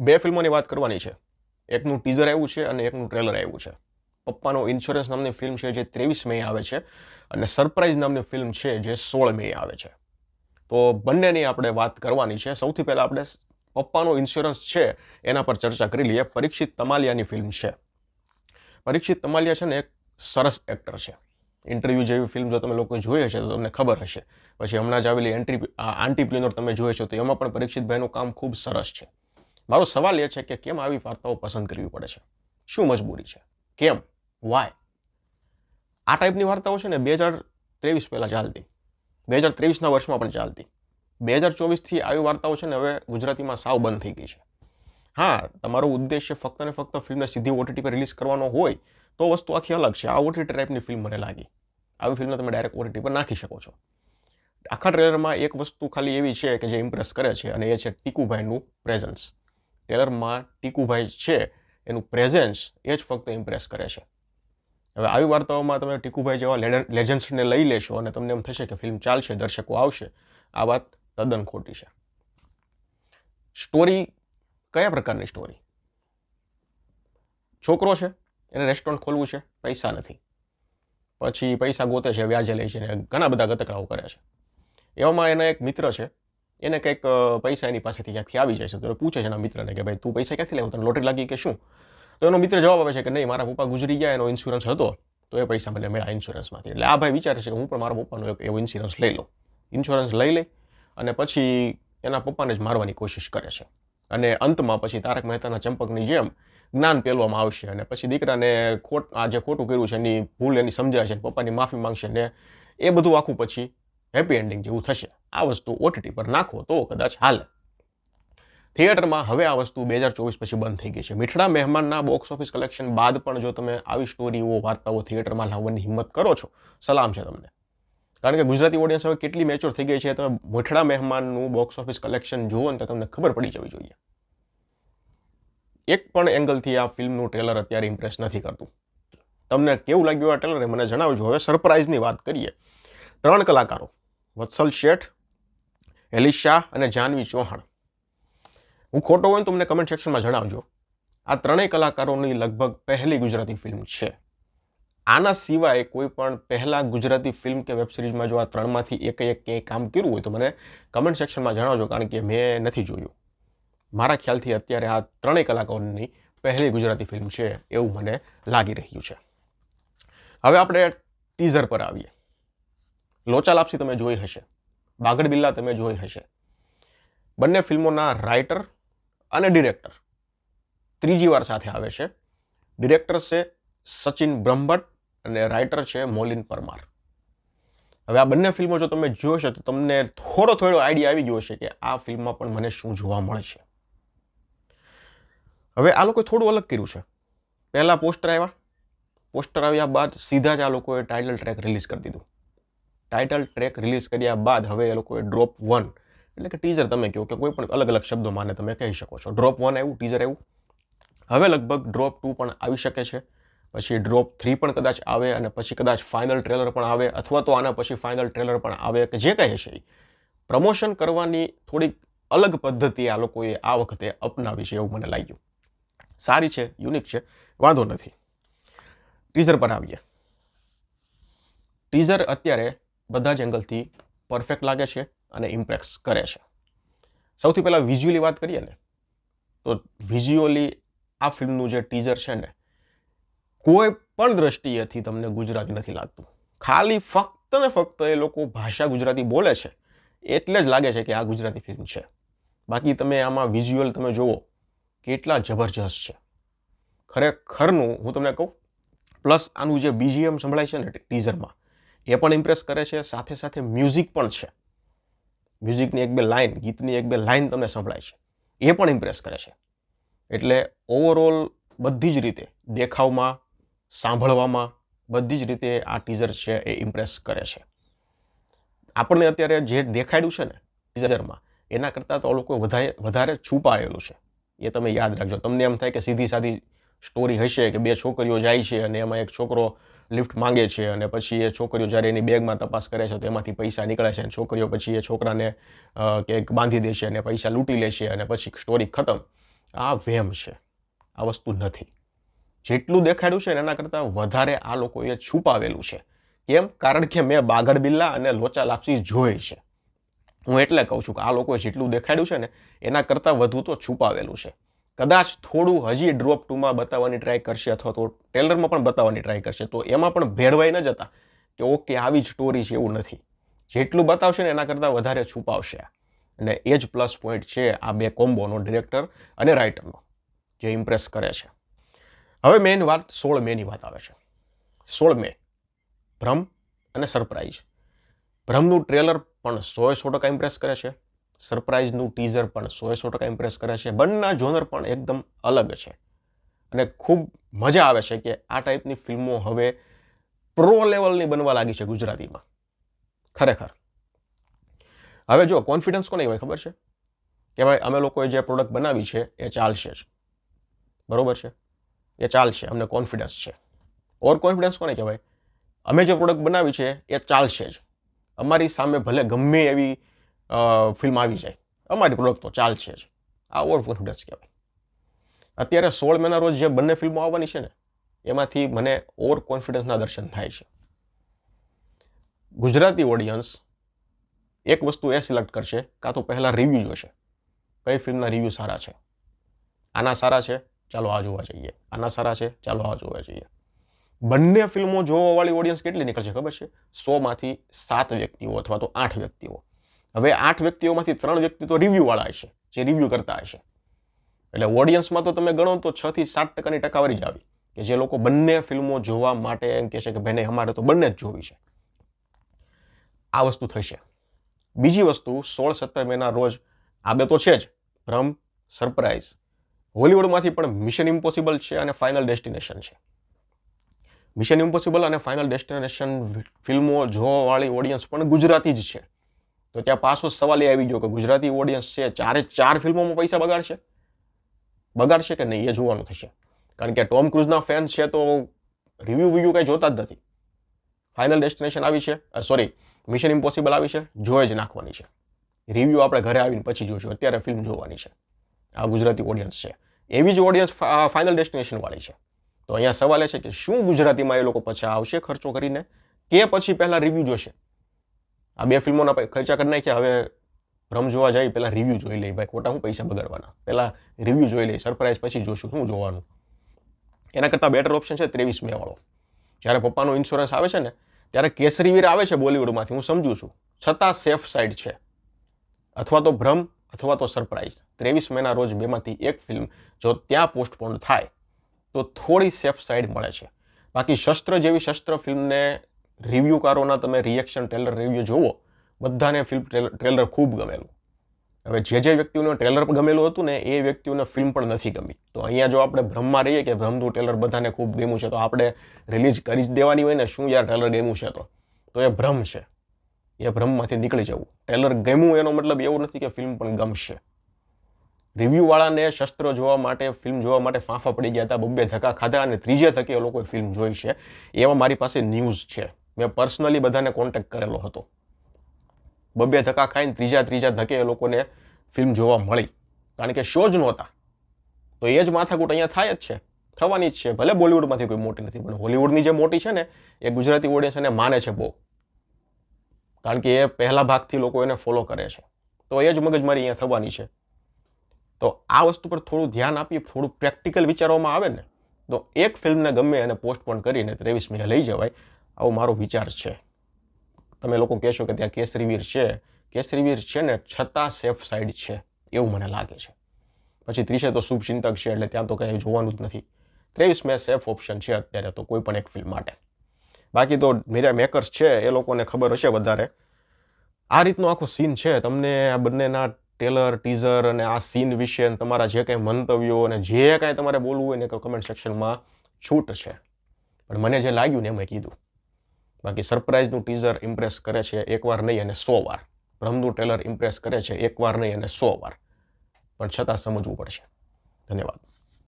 બે ફિલ્મોની વાત કરવાની છે. એકનું ટીઝર આવ્યું છે અને એકનું ટ્રેલર આવ્યું છે. પપ્પાનો ઇન્સ્યોરન્સ નામની ફિલ્મ છે જે ત્રેવીસ મે આવે છે અને સરપ્રાઇઝ નામની ફિલ્મ છે જે સોળ મે આવે છે. તો બંનેની આપણે વાત કરવાની છે. સૌથી પહેલાં આપણે પપ્પાનો ઇન્સ્યોરન્સ છે એના પર ચર્ચા કરી લઈએ. પરીક્ષિત તમાલિયાની ફિલ્મ છે. પરીક્ષિત તમાલિયા છે ને એક સરસ એક્ટર છે. ઇન્ટરવ્યૂ જેવી ફિલ્મ જો તમે લોકો જોઈ હશે તો તમને ખબર હશે. પછી હમણાં જ આવેલી એન્ટ્રી આ આન્ટીપ્લિનર તમે જોઈ છો તો એમાં પણ પરીક્ષિતભાઈનું કામ ખૂબ સરસ છે. મારો સવાલ એ છે કે કેમ આવી વાર્તાઓ પસંદ કરવી પડે છે? શું મજબૂરી છે? કેમ? વાય આ ટાઈપની વાર્તાઓ છે ને બે હજાર ત્રેવીસ પહેલાં ચાલતી. બે હજાર ત્રેવીસના વર્ષમાં પણ ચાલતી. બે હજાર ચોવીસથી આવી વાર્તાઓ છે ને હવે ગુજરાતીમાં સાવ બંધ થઈ ગઈ છે. હા, તમારો ઉદ્દેશ્ય ફક્ત ને ફક્ત ફિલ્મને સીધી ઓટીટી પર રિલીઝ કરવાનો હોય તો વસ્તુ આખી અલગ છે. આ ઓટીટી ટાઈપની ફિલ્મ મને લાગી. આવી ફિલ્મને તમે ડાયરેક્ટ ઓટીટી પર નાખી શકો છો. આખા ટ્રેલરમાં એક વસ્તુ ખાલી એવી છે કે જે ઇમ્પ્રેસ કરે છે અને એ છે ટીકુભાઈનું પ્રેઝન્સ ટ્રેલરમાં ટીકુભાઈ છે, એનું પ્રેઝન્સ એ જ ફક્ત ઇમ્પ્રેસ કરે છે. હવે આવી વાર્તાઓમાં તમે ટીકુભાઈ જેવા લેજન્ડ્સને લઈ લેશો અને તમને એમ થશે કે ફિલ્મ ચાલશે, દર્શકો આવશે. આ વાત તદ્દન ખોટી છે. સ્ટોરી કયા પ્રકારની સ્ટોરી છોકરો છે, એને રેસ્ટોરન્ટ ખોલવું છે, પૈસા નથી. પછી પૈસા ગોતે છે, વ્યાજે લે છે ને ઘણા બધા ગતકડાઓ કરે છે. એવામાં એના એક મિત્ર છે એને કંઈક પૈસા એની પાસેથી ક્યાંકથી આવી જાય છે. તો પૂછે છે એના મિત્રને કે ભાઈ, તું પૈસા ક્યાંથી લેવો? તને લોટરી લાગી કે શું? તો એનો મિત્ર જવાબ આપે છે કે, નહીં, મારા પપ્પા ગુજરી ગયા, એનો ઇન્સ્યોરન્સ હતો. તો એ પૈસા મને મળ્યા ઇન્સ્યોરન્સમાંથી એટલે આ ભાઈ વિચારે છે કે હું પણ મારા પપ્પાનો એક એવો ઇન્સ્યોરન્સ લઈ લઉં. ઇન્સ્યોરન્સ લઈ લે અને પછી એના પપ્પાને જ મારવાની કોશિશ કરે છે. અને અંતમાં પછી તારક મહેતાના ચંપકની જેમ જ્ઞાન પેલવામાં આવશે અને પછી દીકરાને ખોટ, આ જે ખોટું કર્યું છે એની ભૂલ એની સમજાય છે પપ્પાની માફી માંગશે ને એ બધું આખું પછી હેપી એન્ડિંગ જેવું થશે. આ વસ્તુ ઓટીટી પર નાખો તો કદાચ હાલે. થિયેટરમાં હવે આ વસ્તુ બે હજાર ચોવીસ પછી બંધ થઈ ગઈ છે. મીઠડા મહેમાનના બોક્સ ઓફિસ કલેક્શન બાદ પણ જો તમે આવી સ્ટોરીઓ, વાર્તાઓ થિયેટરમાં લાવવાની હિંમત કરો છો, સલામ છે તમને. કારણ કે ગુજરાતી ઓડિયન્સ હવે કેટલી મેચ્યોર થઈ ગઈ છે, તમે મીઠડા મહેમાનનું બોક્સ ઓફિસ કલેક્શન જુઓ ને તો તમને ખબર પડી જવી જોઈએ. એક પણ એંગલથી આ ફિલ્મનું ટ્રેલર અત્યારે ઇમ્પ્રેસ નથી કરતું. તમને કેવું લાગ્યું આ ટ્રેલરે મને જણાવજો. હવે સરપ્રાઇઝની વાત કરીએ. ત્રણ કલાકારો. વત્સલ શેઠ હેલીશ શાહ અને જાનવી ચૌહાણ. હું ખોટો હોય તો તમને કમેન્ટ સેક્શનમાં જણાવજો. આ ત્રણેય કલાકારોની લગભગ પહેલી ગુજરાતી ફિલ્મ છે. આના સિવાય કોઈ પણ પહેલાં ગુજરાતી ફિલ્મ કે વેબ સિરીઝમાં જો આ ત્રણમાંથી એક એક ક્યાંય કામ કર્યું હોય તો મને કમેન્ટ સેક્શનમાં જણાવજો કારણ કે મેં નથી જોયું. મારા ખ્યાલથી અત્યારે આ ત્રણેય કલાકારોની પહેલી ગુજરાતી ફિલ્મ છે એવું મને લાગી રહ્યું છે. હવે આપણે ટીઝર પર આવીએ. લોચા લાપસી તમે જોઈ હશે. બાગડ બિલ્લા તમે જોઈ હશે. બંને ફિલ્મોના રાઇટર અને ડિરેક્ટર ત્રીજી વાર સાથે આવે છે. ડિરેક્ટર છે સચિન બ્રહ્મભટ્ટ અને રાઇટર છે મોલિન પરમાર. હવે આ બંને ફિલ્મો જો તમે જોશો તો તમને થોડો થોડો આઈડિયા આવી ગયો છે કે આ ફિલ્મમાં પણ મને શું જોવા મળે છે. હવે આ લોકોએ થોડું અલગ કર્યું છે. પહેલાં પોસ્ટર આવ્યા. પોસ્ટર આવ્યા બાદ સીધા જ આ લોકોએ ટાઇટલ ટ્રેક રિલીઝ કરી દીધું. ટાઇટલ ટ્રેક રિલીઝ કર્યા બાદ હવે એ લોકોએ ડ્રોપ વન એટલે કે ટીઝર તમે કહો કે કોઈ પણ અલગ અલગ શબ્દોમાં માને તમે કહી શકો છો. ડ્રોપ વન આવ્યું ટીઝર આવ્યું હવે લગભગ ડ્રોપ ટુ પણ આવી શકે છે. પછી ડ્રોપ થ્રી પણ કદાચ આવે અને પછી કદાચ ફાઇનલ ટ્રેલર પણ આવે અથવા તો આના પછી ફાઇનલ ટ્રેલર પણ આવે કે જે કહે છે પ્રમોશન કરવાની થોડીક અલગ પદ્ધતિ આ લોકોએ આ વખતે અપનાવી છે એવું મને લાગ્યું. સારી છે યુનિક છે, વાંધો નથી. ટીઝર પર આવીએ. ટીઝર અત્યારે બધા જ એંગલથી પરફેક્ટ લાગે છે અને ઇમ્પ્રેસ કરે છે. સૌથી પહેલાં વિઝ્યુઅલી વાત કરીએ ને, તો વિઝ્યુઅલી આ ફિલ્મનું જે ટીઝર છે ને, કોઈ પણ દ્રષ્ટિએથી તમને ગુજરાતી નથી લાગતું. ખાલી ફક્ત ને ફક્ત એ લોકો ભાષા ગુજરાતી બોલે છે, એટલે જ લાગે છે કે આ ગુજરાતી ફિલ્મ છે. બાકી તમે આમાં વિઝ્યુઅલ તમે જુઓ, કેટલા જબરજસ્ત છે. ખરેખરનું હું તમને કહું પ્લસ આનું જે બીજીએમ સંભળાય છે ને ટીઝરમાં એ પણ ઇમ્પ્રેસ કરે છે, સાથે સાથે મ્યુઝિક પણ છે. મ્યુઝિકની એક બે લાઇન ગીતની એક બે લાઇન તમને સંભળાય છે. એ પણ ઇમ્પ્રેસ કરે છે. એટલે ઓવરઓલ બધી જ રીતે દેખાવમાં, સાંભળવામાં બધી જ રીતે આ ટીઝર છે એ ઇમ્પ્રેસ કરે છે. આપણને અત્યારે જે દેખાડ્યું છે ને ટીઝરમાં એના કરતાં તો લોકો વધારે વધારે છુપાયેલું છે. એ તમે યાદ રાખજો. તમને એમ થાય કે સીધી સાદી સ્ટોરી હશે કે બે છોકરીઓ જાય છે અને એમાં એક છોકરો લિફ્ટ માંગે છે અને પછી એ છોકરીઓ જ્યારે એની બેગમાં તપાસ કરે છે તો એમાંથી પૈસા નીકળે છે અને છોકરીઓ પછી એ છોકરાને કંઈક બાંધી દેશે અને પૈસા લૂંટી લેશે અને પછી સ્ટોરી ખતમ. આ વેમ છે. આ વસ્તુ નથી. જેટલું દેખાડ્યું છે એના કરતાં વધારે આ લોકોએ છુપાવેલું છે. કેમ? કારણ કે મેં બાગડ બિલ્લા અને લોચા લાપસી જોઈ છે. હું એટલે કહું છું કે આ લોકોએ જેટલું દેખાડ્યું છે ને એના કરતાં વધુ તો છુપાવેલું છે. કદાચ થોડું હજી ડ્રોપ ટુમાં બતાવવાની ટ્રાય કરશે અથવા તો ટેલરમાં પણ બતાવવાની ટ્રાય કરશે, તો એમાં પણ ભેળવાઈ ન જતા કે ઓકે આવી જ સ્ટોરી છે એવું નથી. જેટલું બતાવશે ને એના કરતાં વધારે છુપાવશે અને એ જ પ્લસ પોઈન્ટ છે આ બે કોમ્બોનો ડિરેક્ટર અને રાઇટરનો જે ઇમ્પ્રેસ કરે છે. હવે મેઇન વાત સોળ મેની વાત આવે છે. સોળ મે, ભ્રમ અને સરપ્રાઇઝ ભ્રમનું ટ્રેલર પણ સો સો ટકા ઇમ્પ્રેસ કરે છે. સરપ્રાઇઝનું ટીઝર પણ સોએ સો ટકા ઇમ્પ્રેસ કરે છે. બંનેના જોનર પણ એકદમ અલગ છે. અને ખૂબ મજા આવે છે કે આ ટાઈપની ફિલ્મો હવે પ્રો લેવલની બનવા લાગી છે ગુજરાતીમાં. ખરેખર. હવે જો કોન્ફિડન્સ કોને હોય ખબર છે? કે ભાઈ, અમે લોકોએ જે પ્રોડક્ટ બનાવી છે, એ ચાલશે જ. બરોબર છે? એ ચાલશે, અમને કોન્ફિડન્સ છે. ઓર કોન્ફિડન્સ કોને કહેવાય? અમે જે પ્રોડક્ટ બનાવી છે, એ ચાલશે જ. અમારી સામે ભલે ગમે એવી ફિલ્મ આવી જાય. અમારી પ્રોડક્ટ તો ચાલશે જ. આ ઓવર કોન્ફિડન્સ કહેવાય. અત્યારે સોળ મેના રોજ જે બંને ફિલ્મો આવવાની છે ને, એમાંથી મને ઓવર કોન્ફિડન્સના દર્શન થાય છે. ગુજરાતી ઓડિયન્સ એક વસ્તુ એ સિલેક્ટ કરશે કાં તો પહેલાં રિવ્યૂ જોશે કઈ ફિલ્મના રિવ્યૂ સારા છે? આના સારા છે? ચાલો આ જોવા જઈએ. આના સારા છે? ચાલો આ જોવા જઈએ. બંને ફિલ્મો જોવાવાળી ઓડિયન્સ કેટલી નીકળશે ખબર છે? સોમાંથી સાત વ્યક્તિઓ અથવા તો આઠ વ્યક્તિઓ. હવે આઠ વ્યક્તિઓમાંથી ત્રણ વ્યક્તિ તો રિવ્યૂવાળા હશે, જે રિવ્યૂ કરતા હશે. એટલે ઓડિયન્સમાં તો તમે ગણો તો છ થી સાત ટકાની ટકાવારી જ આવી, કે જે લોકો બંને ફિલ્મો જોવા માટે એમ કહે છે કે ભાઈ અમારે તો બંને જ જોવી છે. આ વસ્તુ થશે. બીજી વસ્તુ, સોળ સત્તર મેના રોજ, આ બે તો છે જ, ભ્રમ સરપ્રાઇઝ હોલિવૂડમાંથી પણ મિશન ઇમ્પોસિબલ છે અને ફાઇનલ ડેસ્ટિનેશન છે. મિશન ઇમ્પોસિબલ અને ફાઇનલ ડેસ્ટિનેશન ફિલ્મો જોવાવાળી ઓડિયન્સ પણ ગુજરાતી જ છે. તો ત્યાં પાછો સવાલ એ આવી ગયો કે ગુજરાતી ઓડિયન્સ છે, ચારે ચાર ફિલ્મોમાં પૈસા બગાડશે? બગાડશે કે નહીં એ જોવાનું થશે. કારણ કે ટોમ ક્રુઝના ફેન છે તો રિવ્યૂ વિવ્યુ કંઈ જોતા જ નથી. ફાઇનલ ડેસ્ટિનેશન આવી છે સોરી મિશન ઇમ્પોસિબલ આવી છે જોઈ જ નાખવાની છે. રિવ્યૂ આપણે ઘરે આવીને પછી જોઈશું, અત્યારે ફિલ્મ જોવાની છે. આ ગુજરાતી ઓડિયન્સ છે. એવી જ ઓડિયન્સ ફાઇનલ ડેસ્ટિનેશન વાળી છે. તો અહીંયા સવાલ એ છે કે શું ગુજરાતીમાં એ લોકો પછી આવશે ખર્ચો કરીને? કે પછી પહેલાં રિવ્યૂ જોશે? આ બે ફિલ્મોના ખર્ચા કરી નાખ્યા. હવે રમ જોવા જાય પહેલાં રિવ્યૂ જોઈ લઈ ભાઈ, ખોટા હું પૈસા બગાડવાના? પહેલાં રિવ્યૂ જોઈ લઈ સરપ્રાઇઝ પછી જોશું. શું જોવાનું? એના કરતાં બેટર ઓપ્શન છે ત્રેવીસ મે વાળો. જ્યારે પપ્પાનો ઇન્સ્યોરન્સ આવે છે ને, ત્યારે કેસરીવીર આવે છે બોલિવૂડમાંથી. હું સમજું છું. છતાં સેફ સાઇડ છે. અથવા તો ભ્રમ, અથવા તો સરપ્રાઇઝ ત્રેવીસ મેના રોજ બેમાંથી એક ફિલ્મ જો ત્યાં પોસ્ટપોન થાય, તો થોડી સેફ સાઇડ મળે છે. બાકી શસ્ત્ર જેવી શસ્ત્ર ફિલ્મને રિવ્યૂકારોના તમે રિએક્શન ટ્રેલર રિવ્યૂ જુઓ બધાને ફિલ્મ ટ્રેલર ખૂબ ગમેલું. હવે જે જે વ્યક્તિઓને ટ્રેલર ગમેલું હતું ને, એ વ્યક્તિઓને ફિલ્મ પણ નથી ગમી. તો અહીંયા જો આપણે ભ્રમમાં રહીએ કે ભ્રમનું ટ્રેલર બધાને ખૂબ ગમ્યું છે, તો આપણે રિલીઝ કરી જ દેવાની હોય ને, શું યાર ટ્રેલર ગમ્યું છે તો? તો એ ભ્રમ છે. એ ભ્રમમાંથી નીકળી જવું. ટ્રેલર ગમ્યું એનો મતલબ એવું નથી કે ફિલ્મ પણ ગમશે. રિવ્યૂવાળાને શસ્ત્રો જોવા માટે ફિલ્મ જોવા માટે ફાંફા પડી ગયા હતા, બબ્બે ધક્કા ખાધા અને ત્રીજે ધકે એ લોકોએ ફિલ્મ જોઈ છે. એવા મારી પાસે ન્યૂઝ છે. મેં પર્સનલી બધાને કોન્ટેક્ટ કરેલો હતો. બબે ધક્કા ખાઈને ત્રીજા ત્રીજા ધકે એ લોકોને ફિલ્મ જોવા મળી. કારણ કે શો જ નહોતા. તો એ જ માથાકૂટ અહીંયા થાય જ છે. થવાની જ છે. ભલે બોલિવૂડમાંથી કોઈ મોટી નથી, પણ હોલિવૂડની જે મોટી છે ને, એ ગુજરાતી ઓડિયન્સ એને માને છે બહુ. કારણ કે એ પહેલા ભાગથી લોકો એને ફોલો કરે છે. તો એ જ મગજમારી અહીંયા થવાની છે. તો આ વસ્તુ પર થોડું ધ્યાન આપી, થોડું પ્રેક્ટિકલ વિચારવામાં આવે ને, તો એક ફિલ્મને ગમે એને પોસ્ટપોન કરીને ત્રેવીસ મે લઈ જવાય. આવો મારો વિચાર છે. તમે લોકો કહેશો કે ત્યાં કેસરીવીર છે. કેસરીવીર છે ને છતાં સેફ સાઈડ છે, એવું મને લાગે છે. પછી ત્રીસે તો શુભચિંતક છે, એટલે ત્યાં તો કંઈ જોવાનું જ નથી. ત્રેવીસ મેં સેફ ઓપ્શન છે અત્યારે તો કોઈ પણ એક ફિલ્મ માટે. બાકી તો મીરા મેકર્સ છે, એ લોકોને ખબર હશે વધારે. આ રીતનો આખો સીન છે, તમને આ બંનેના ટેલર ટીઝર અને આ સીન વિશે તમારા જે કાંઈ મંતવ્યો અને જે કાંઈ તમારે બોલવું હોય ને કમેન્ટ સેક્શનમાં છૂટ છે. પણ મને જે લાગ્યું ને એમ મેં કીધું. બાકી સરપ્રાઇઝનું ટીઝર ઇમ્પ્રેસ કરે છે એકવાર નહીં અને સો વાર. ભ્રમનું ટ્રેલર ઇમ્પ્રેસ કરે છે એકવાર નહીં અને સો વાર. પણ છતાં સમજવું પડશે. ધન્યવાદ.